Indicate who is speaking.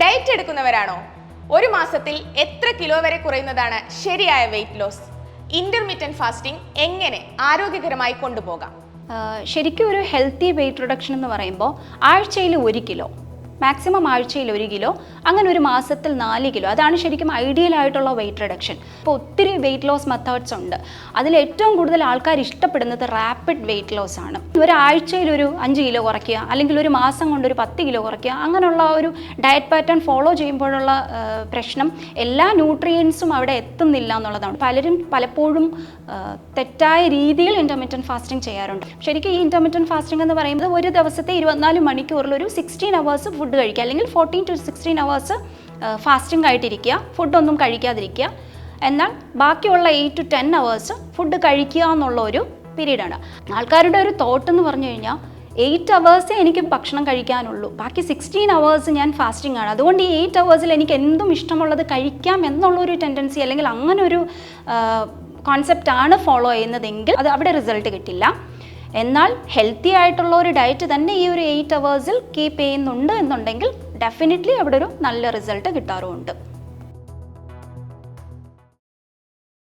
Speaker 1: Diet എടുക്കുന്നവരാണോ? ഒരു മാസത്തിൽ എത്ര കിലോ വരെ കുറയുന്നതാണ് ശരിയായ വെയിറ്റ് ലോസ് ഇന്റർമീഡിയറ്റ് ഫാസ്റ്റിംഗ് എങ്ങനെ ആരോഗ്യകരമായി കൊണ്ടുപോകാം?
Speaker 2: ശരിക്കും ഒരു ഹെൽത്തി വെയിറ്റ് റിഡക്ഷൻ എന്ന് പറയുമ്പോൾ ആഴ്ചയിൽ ഒരു കിലോ. മാക്സിമം ആഴ്ചയിൽ ഒരു കിലോ അങ്ങനെ ഒരു മാസത്തിൽ നാല് കിലോ. അതാണ് ശരിക്കും ഐഡിയൽ ആയിട്ടുള്ള വെയിറ്റ് റിഡക്ഷൻ ഇപ്പോൾ ഒത്തിരി വെയിറ്റ് ലോസ് മെത്തേഡ്സ് ഉണ്ട്. അതിൽ ഏറ്റവും കൂടുതൽ ആൾക്കാർ ഇഷ്ടപ്പെടുന്നത് റാപ്പിഡ് വെയിറ്റ് ലോസ് ആണ്. ഒരാഴ്ചയിൽ ഒരു അഞ്ച് കിലോ കുറയ്ക്കുക അല്ലെങ്കിൽ ഒരു മാസം കൊണ്ട് ഒരു പത്ത് കിലോ കുറയ്ക്കുക അങ്ങനെയുള്ള ഒരു ഡയറ്റ് പാറ്റേൺ ഫോളോ ചെയ്യുമ്പോഴുള്ള പ്രശ്നം എല്ലാ ന്യൂട്രിയൻസും അവിടെ എത്തുന്നില്ല എന്നുള്ളതാണ്. പലരും പലപ്പോഴും തെറ്റായ രീതിയിൽ ഇന്റർമീഡിയറ്റ് ഫാസ്റ്റിംഗ് ചെയ്യാറുണ്ട്. ശരിക്കും ഈ ഇന്റർമീഡിയറ്റ് ഫാസ്റ്റിംഗ് എന്ന് പറയുന്നത് ഒരു ദിവസത്തെ ഇരുപത്തിനാല് മണിക്കൂറിൽ ഒരു സിക്സ്റ്റീൻ അവേഴ്സ് ഫുഡ് കഴിക്കുക. അല്ലെങ്കിൽ fourteen to sixteen hours fasting ആയിട്ടിരിക്കുക. ഫുഡൊന്നും കഴിക്കാതിരിക്കുക. എന്നാൽ ബാക്കിയുള്ള eight to ten hours food കഴിക്കുക എന്നുള്ള ഒരു പീരീഡാണ് ആൾക്കാരുടെ ഒരു തോട്ട് എന്ന് പറഞ്ഞു കഴിഞ്ഞാൽ എയ്റ്റ് അവേഴ്സേ എനിക്ക് ഭക്ഷണം കഴിക്കാനുള്ളൂ. ബാക്കി സിക്സ്റ്റീൻ അവേഴ്സ് ഞാൻ ഫാസ്റ്റിംഗ് ആണ്. അതുകൊണ്ട് ഈ എയ്റ്റ് അവേഴ്സിൽ എനിക്ക് എന്തും ഇഷ്ടമുള്ളത് കഴിക്കാം എന്നുള്ളൊരു ടെൻഡൻസി അല്ലെങ്കിൽ അങ്ങനൊരു ഒരു കോൺസെപ്റ്റ് ആണ് ഫോളോ ചെയ്യുന്നതെങ്കിൽ അത് അവിടെ റിസൾട്ട് കിട്ടില്ല. എന്നാൽ ഹെൽത്തി ആയിട്ടുള്ള ഒരു ഡയറ്റ് തന്നെ ഈ ഒരു എയ്റ്റ് അവേഴ്സിൽ കീപ്പ് ചെയ്യുന്നുണ്ട് എന്നുണ്ടെങ്കിൽ ഡെഫിനറ്റ്ലി അവിടെ ഒരു നല്ല റിസൾട്ട് കിട്ടാറുമുണ്ട്.